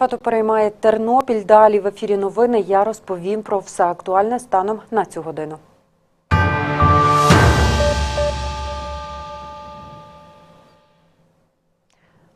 Естафету переймає Тернопіль. Далі в ефірі новини я розповім про все актуальне станом на цю годину.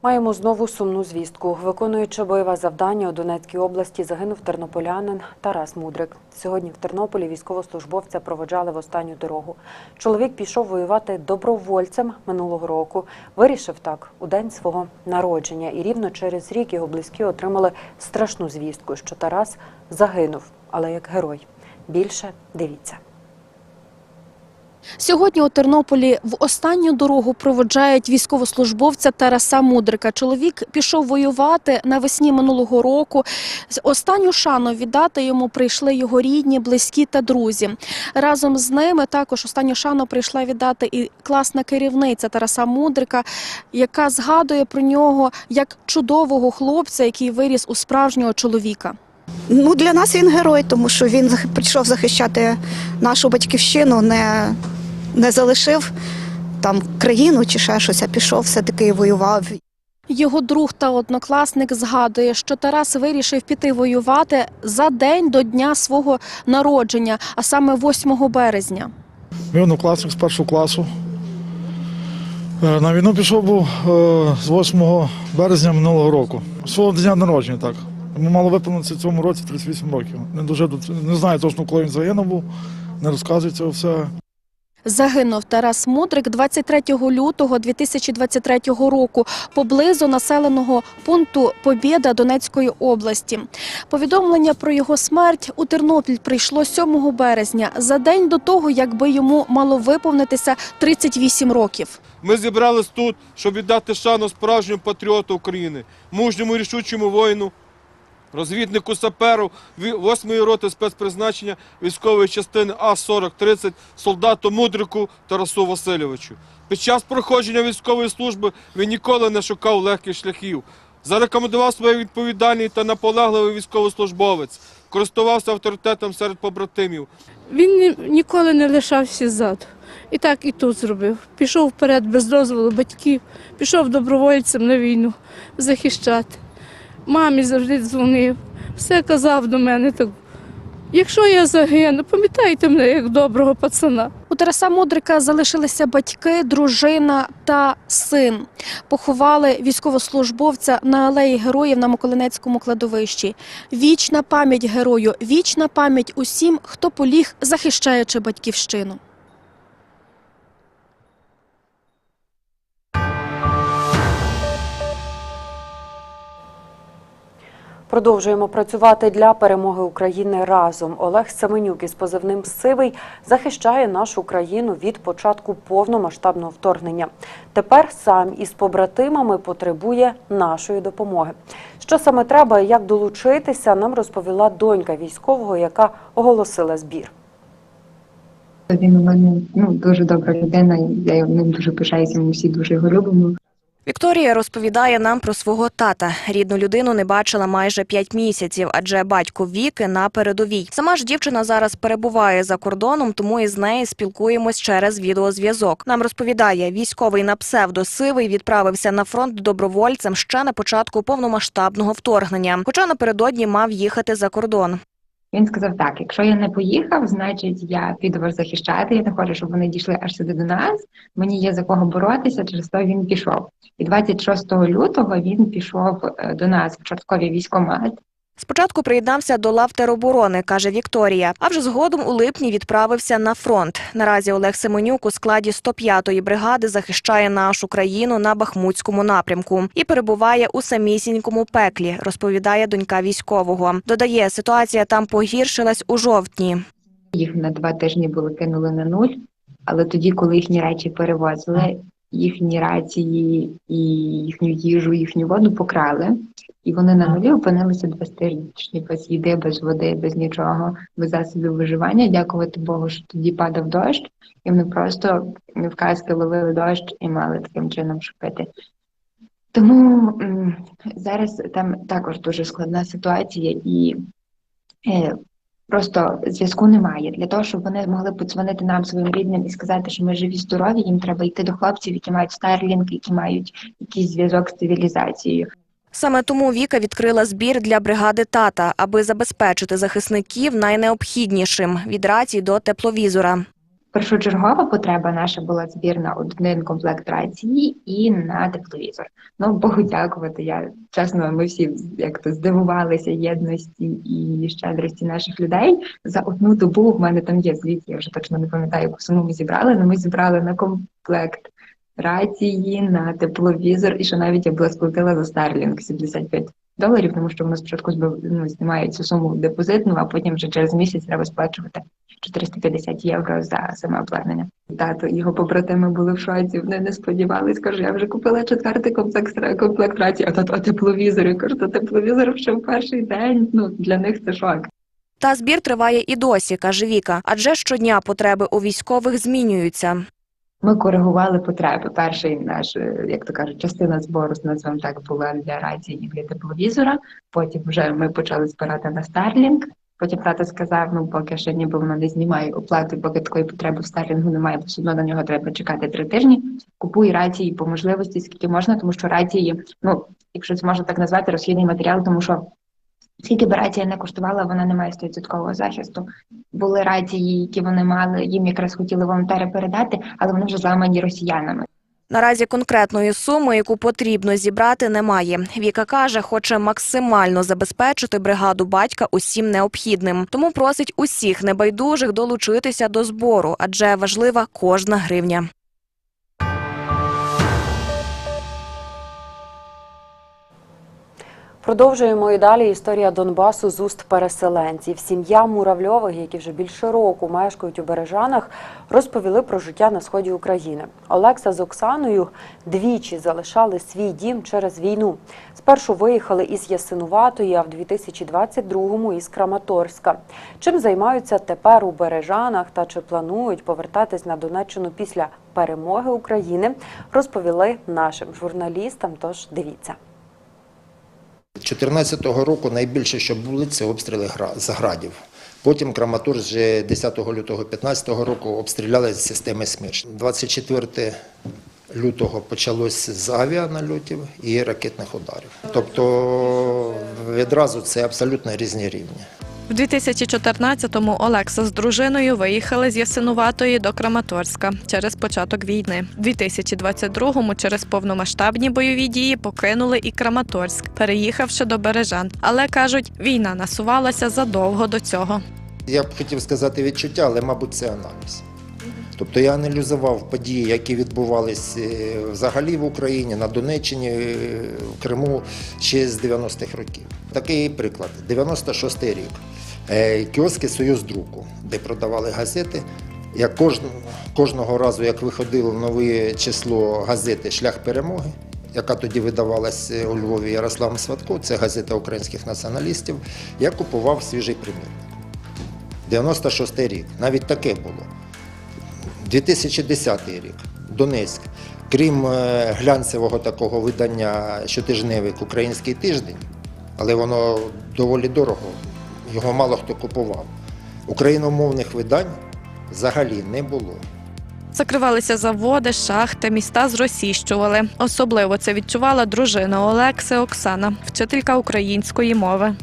Маємо знову сумну звістку. Виконуючи бойове завдання у Донецькій області, загинув тернополянин Тарас Мудрик. Сьогодні в Тернополі військовослужбовця проводжали в останню дорогу. Чоловік пішов воювати добровольцем минулого року. Вирішив так у день свого народження. І рівно через рік його близькі отримали страшну звістку, що Тарас загинув, але як герой. Більше дивіться. Сьогодні у Тернополі в останню дорогу проводжають військовослужбовця Тараса Мудрика. Чоловік пішов воювати навесні минулого року. Останню шану віддати йому прийшли його рідні, близькі та друзі. Разом з ними також останню шану прийшла віддати і класна керівниця Тараса Мудрика, яка згадує про нього як чудового хлопця, який виріс у справжнього чоловіка. Ну, для нас він герой, тому що він прийшов захищати нашу батьківщину, не, не залишив там країну чи ще щось, а пішов все-таки воював. Його друг та однокласник згадує, що Тарас вирішив піти воювати за день до дня свого народження, а саме 8 березня. Мій однокласник з першого класу. Е, На війну пішов був е, з 8 березня минулого року. Свого дня народження, так. Йому мало виповнитися в цьому році 38 років. Не дуже не знаю точно, коли він загинув був, не розказує цього все. Загинув Тарас Мудрик 23 лютого 2023 року поблизу населеного пункту Побєда Донецької області. Повідомлення про його смерть у Тернопіль прийшло 7 березня, за день до того, якби йому мало виповнитися 38 років. Ми зібрались тут, щоб віддати шану справжньому патріоту України, мужньому рішучому воїну, розвіднику саперу 8-ї роти спецпризначення військової частини А-4030, солдату Мудрику Тарасу Васильовичу. Під час проходження військової служби він ніколи не шукав легких шляхів. Зарекомендував своє відповідальний та наполегливий військовослужбовець, користувався авторитетом серед побратимів, Він ніколи не лишався ззаду. І так і тут зробив. Пішов вперед без дозволу батьків, пішов добровольцем на війну захищати. Мамі завжди дзвонив, все казав до мене так. Якщо я загину, пам'ятайте мене як доброго пацана. У Тараса Мудрика залишилися батьки, дружина та син. Поховали військовослужбовця на алеї героїв на Миколинецькому кладовищі. Вічна пам'ять герою, вічна пам'ять усім, хто поліг, захищаючи батьківщину. Продовжуємо працювати для перемоги України разом. Олег Семенюк із позивним Сивий захищає нашу країну від початку повномасштабного вторгнення. Тепер сам із побратимами потребує нашої допомоги. Що саме треба і як долучитися, нам розповіла донька військового, яка оголосила збір. Він у мене ну дуже добра людина. Я ним дуже пишаюся. Ми всі дуже його любимо. Вікторія розповідає нам про свого тата. Рідну людину не бачила майже п'ять місяців, адже батько віки на передовій. Сама ж дівчина зараз перебуває за кордоном, тому із нею спілкуємось через відеозв'язок. Нам розповідає, військовий на псевдо Сивий відправився на фронт добровольцем ще на початку повномасштабного вторгнення. Хоча напередодні мав їхати за кордон. Він сказав так: якщо я не поїхав, значить я піду вас захищати. Я не хочу, щоб вони дійшли аж сюди до нас. Мені є за кого боротися. Через то він пішов. І 26 лютого він пішов е, до нас в Чорткові військомат. Спочатку приєднався до лав тероборони, каже Вікторія. А вже згодом у липні відправився на фронт. Наразі Олег Семенюк у складі 105-ї бригади захищає нашу країну на Бахмутському напрямку і перебуває у самісінькому пеклі, розповідає донька військового. Додає, ситуація там погіршилась у жовтні. Їх на два тижні були кинули на нуль. Але тоді, коли їхні речі перевозили, їхні рації і їхню їжу, їхню воду покрали, і вони на нулі опинилися два тижні без їди, без води, без нічого, без засобів виживання. Дякувати Богу, що тоді падав дощ, і вони просто в казки ловили дощ і мали таким чином пити. Тому зараз там також дуже складна ситуація, і е, Просто зв'язку немає. Для того, щоб вони могли подзвонити нам своїм рідним і сказати, що ми живі, здорові, їм треба йти до хлопців, які мають Starlink, які мають якийсь зв'язок з цивілізацією. Саме тому Віка відкрила збір для бригади тата, аби забезпечити захисників найнеобхіднішим від рації до тепловізора. Першочергова потреба наша була збір на один комплект рації і на тепловізор. Ну Богу дякувати. Я чесно, ми всі як то здивувалися єдності і щедрості наших людей. За одну добу в мене там є звіт, я вже точно не пам'ятаю, яку суму ми зібрали. але ми зібрали на комплект рації, на тепловізор, і що навіть я була сплатила за Starlink 75 доларів, тому що воно спочатку збив- ну, знімає цю суму депозитну, а потім вже через місяць треба сплачувати 450 євро за саме обладнання. Тато його побратими були в шоці. Вони не сподівались. Кажу, я вже купила четвертий комплект комплект рації, а тато а тепловізор. Кажу, то тепловізор ще в перший день. Ну для них це шок. Та збір триває і досі, каже Віка, адже щодня потреби у військових змінюються. Ми коригували потреби. Перший наш, е, як то кажуть, частина збору, назвемо так, була для рації і для тепловізора. Потім вже ми почали збирати на Starlink. Потім тато сказав, ну поки ще ніби воно не знімає оплати, поки такої потреби в Старлінгу немає, бо все одно на нього треба чекати три тижні. Купуй рації по можливості, скільки можна, тому що рації, ну якщо це можна так назвати, розхідний матеріал, тому що скільки б рація не коштувала, вона не має 100% захисту. Були рації, які вони мали, їм якраз хотіли волонтери передати, але вони вже зламані росіянами. Наразі конкретної суми, яку потрібно зібрати, немає. Віка каже, хоче максимально забезпечити бригаду батька усім необхідним. Тому просить усіх небайдужих долучитися до збору, адже важлива кожна гривня. Продовжуємо і далі історія Донбасу з уст переселенців. Сім'я Муравльових, які вже більше року мешкають у Бережанах, розповіли про життя на сході України. Олекса з Оксаною двічі залишали свій дім через війну. Спершу виїхали із Ясинуватої, а в 2022-му із Краматорська. Чим займаються тепер у Бережанах та чи планують повертатись на Донеччину після перемоги України, розповіли нашим журналістам. Тож дивіться. 2014 року найбільше, що були, це обстріли з. Потім Краматорськ вже 10 лютого 2015 року обстріляли з системи СМЕРШ. 24 лютого почалось з авіанальотів і ракетних ударів. Тобто відразу це абсолютно різні рівні. В 2014-му Олекса з дружиною виїхали з Ясинуватої до Краматорська через початок війни. В 2022-му через повномасштабні бойові дії покинули і Краматорськ, переїхавши до Бережан. Але кажуть, війна насувалася задовго до цього. Я б хотів сказати відчуття, але, мабуть, це аналіз. Тобто я аналізував події, які відбувалися е, взагалі в Україні, на Донеччині, е, в Криму ще з 90-х років. Такий приклад: 96-й рік. Е, Кіоски Союз друку, де продавали газети. Я кожн- кожного разу, як виходило нове число газети Шлях перемоги, яка тоді видавалась е, у Львові Ярославом Сватко, це газета українських націоналістів, я купував свіжий примірник. 96 рік. Навіть таке було. 2010 рік. Донецьк. Крім е, глянцевого такого видання щотижневик Український тиждень, але воно доволі дорого, його мало хто купував. Україномовних видань взагалі не було. Закривалися заводи, шахти, міста зросійщували. Особливо це відчувала дружина Олекси Оксана, вчителька української мови.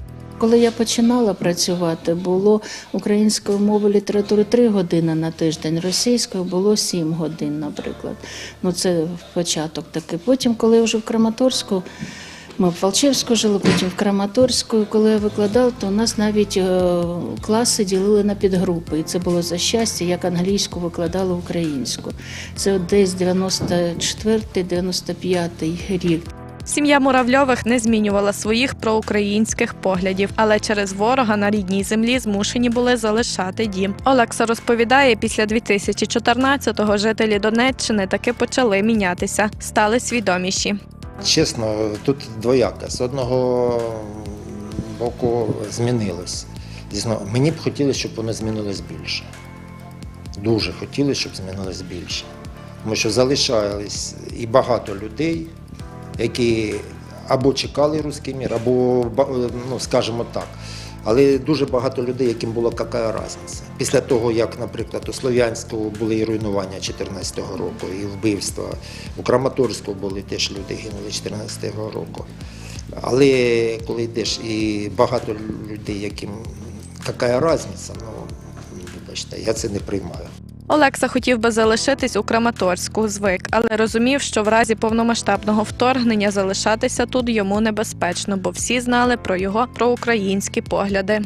Коли я починала працювати, було української мови літератури 3 години на тиждень, російської було 7 годин, наприклад. Ну це початок такий. Потім, коли я вже в Краматорську, ми в Фалчевську жили, потім в Краматорську. Коли я викладала, то у нас навіть е, класи ділили на підгрупи. І це було за щастя, як англійську викладала українську. Це десь 94-95 рік. Сім'я Муравльових не змінювала своїх проукраїнських поглядів, але через ворога на рідній землі змушені були залишати дім. Олекса розповідає, після 2014-го жителі Донеччини таки почали мінятися, стали свідоміші. Чесно, тут двояке. З одного боку змінилось. Дійсно, мені б хотілося, щоб воно змінилось більше. Дуже хотілося, щоб змінилось більше. Тому що залишались і багато людей, які або чекали руський мір, або, ну, скажімо так. Але дуже багато людей, яким було яка різниця. Після того, як, наприклад, у Слов'янську були і руйнування 2014 року, і вбивства, у Краматорську були теж люди гинули 2014 року. Але коли йдеш і багато людей, яким яка різниця, ну вибачте, я це не приймаю. Олекса хотів би залишитись у Краматорську, звик, але розумів, що в разі повномасштабного вторгнення залишатися тут йому небезпечно, бо всі знали про його проукраїнські погляди.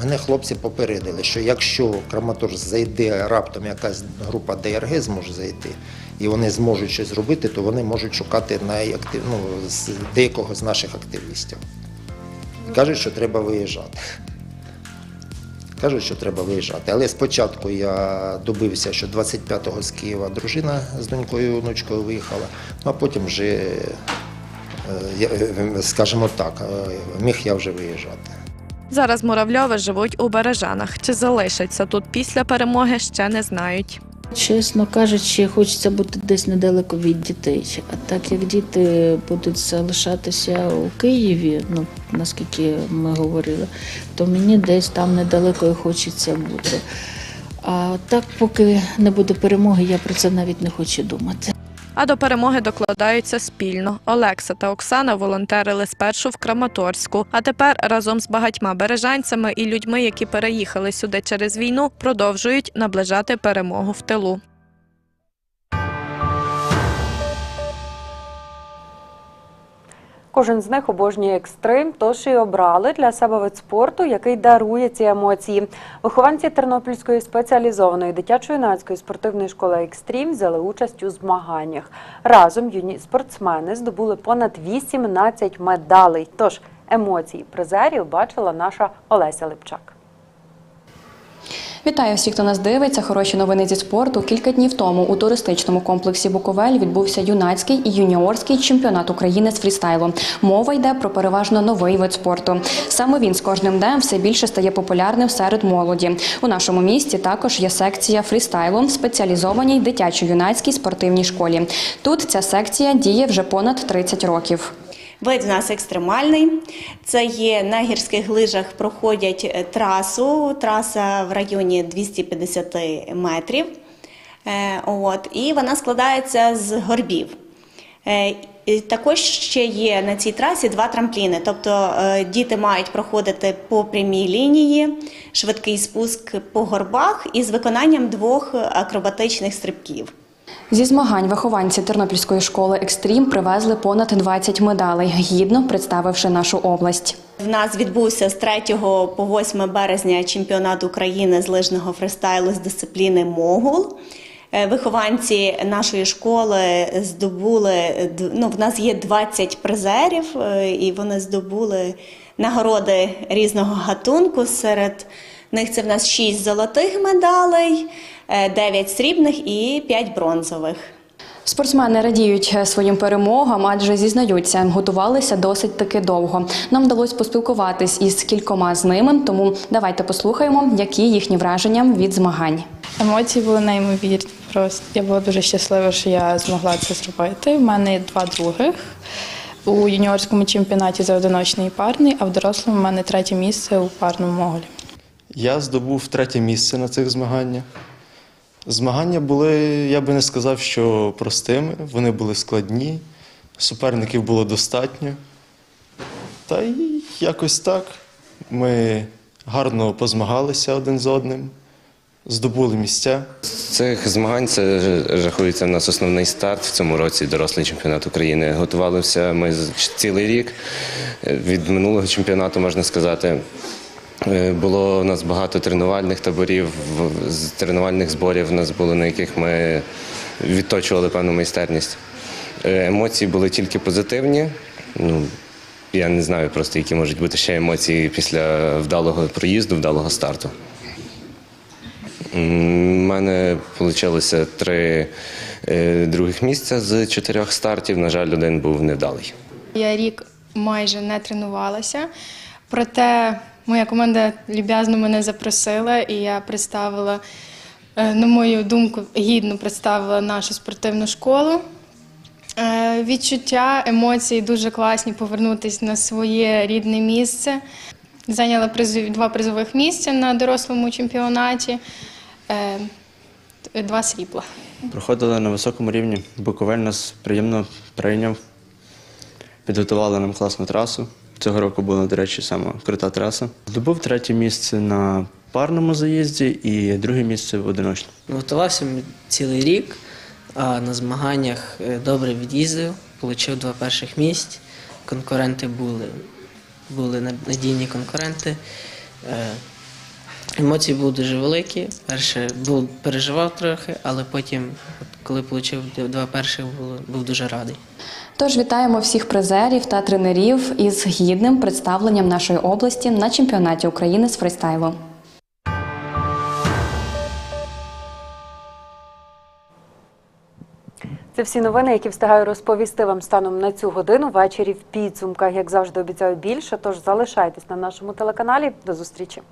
Мене хлопці попередили, що якщо Краматорськ зайде раптом якась група ДРГ зможе зайти, і вони зможуть щось зробити, то вони можуть шукати найактив... ну, з деякого з наших активістів. Кажуть, що треба виїжджати. Кажуть, що треба виїжджати. Але спочатку я добився, що 25-го з Києва дружина з донькою внучкою виїхала, ну а потім вже, е, е, скажімо так, е, міг я вже виїжджати. Зараз муравльови живуть у Бережанах. Чи залишаться тут після перемоги, ще не знають. Чесно кажучи, хочеться бути десь недалеко від дітей. А так як діти будуть залишатися у Києві, ну наскільки ми говорили, то мені десь там недалеко і хочеться бути. А так, поки не буде перемоги, я про це навіть не хочу думати. А до перемоги докладаються спільно. Олекса та Оксана волонтерили спершу в Краматорську, а тепер разом з багатьма бережанцями і людьми, які переїхали сюди через війну, продовжують наближати перемогу в тилу. Кожен з них обожнює екстрим, тож і обрали для себе вид спорту, який дарує ці емоції. Вихованці Тернопільської спеціалізованої дитячо-юнацької спортивної школи Екстрім взяли участь у змаганнях. Разом юні спортсмени здобули понад 18 медалей. Тож емоції призерів бачила наша Олеся Липчак. Вітаю всіх, хто нас дивиться. Хороші новини зі спорту. Кілька днів тому у туристичному комплексі Буковель відбувся юнацький і юніорський чемпіонат України з фрістайлу. Мова йде про переважно новий вид спорту. Саме він з кожним днем все більше стає популярним серед молоді. У нашому місті також є секція фрістайлу в спеціалізованій дитячо-юнацькій спортивній школі. Тут ця секція діє вже понад 30 років. Вид в нас екстремальний. Це є на гірських лижах проходять е, трасу. Траса в районі 250 метрів. Е, От, і вона складається з горбів. Е, Також ще є на цій трасі два трампліни, тобто діти мають проходити по прямій лінії, швидкий спуск по горбах із виконанням двох акробатичних стрибків. Зі змагань вихованці Тернопільської школи Екстрім привезли понад 20 медалей, гідно представивши нашу область. В нас відбувся з 3 по 8 березня чемпіонат України з лижного фристайлу з дисципліни Могул. Е, Вихованці нашої школи здобули ну, в нас є 20 призерів, е, і вони здобули нагороди різного гатунку. Серед них це в нас 6 золотих медалей, 9 срібних і 5 бронзових. Спортсмени радіють е, своїм перемогам, адже зізнаються, готувалися досить таки довго. Нам вдалося поспілкуватись із кількома з ними, тому давайте послухаємо, які їхні враження від змагань. Емоції були неймовірні. Просто я була дуже щаслива, що я змогла це зробити. У мене два других у юніорському чемпіонаті за одиночний і парний, а в дорослому в мене третє місце у парному моголі. Я здобув третє місце на цих змаганнях. Змагання були, я би не сказав, що простими, вони були складні, суперників було достатньо. Та й якось так. Ми гарно позмагалися один з одним, здобули місця. З цих змагань це ж- рахується в нас основний старт в цьому році дорослий чемпіонат України. Готувалися ми цілий рік. Від минулого чемпіонату можна сказати. Е, Було у нас багато тренувальних таборів, тренувальних зборів у нас було, на яких ми відточували певну майстерність. Е, Емоції були тільки позитивні. Ну, я не знаю просто, які можуть бути ще емоції після вдалого проїзду, вдалого старту. У мене вийшло три е, других місця з чотирьох стартів. На жаль, один був невдалий. Я рік майже не тренувалася, проте моя команда люб'язно мене запросила, і я представила, е, на мою думку, гідно представила нашу спортивну школу. Е, Відчуття, емоції дуже класні повернутися на своє рідне місце. Зайняла два призових місця на дорослому чемпіонаті, е, два срібла. Проходили на високому рівні. Буковель нас приємно прийняв. підготували нам класну трасу. Цього року була, до речі, саме крута траса. Здобув третє місце на парному заїзді і друге місце в одиночному. Готувався цілий рік, а на змаганнях е, добре від'їздив, отримав два перших місць. Конкуренти були, були надійні конкуренти. Емоції були дуже великі. Перше був, переживав трохи, але потім, от коли отримав два перших, було, був дуже радий. Тож вітаємо всіх призерів та тренерів із гідним представленням нашої області на чемпіонаті України з фристайлу. Це всі новини, які встигаю розповісти вам станом на цю годину. Ввечері в підсумках, як завжди, обіцяю більше. Тож залишайтесь на нашому телеканалі. До зустрічі.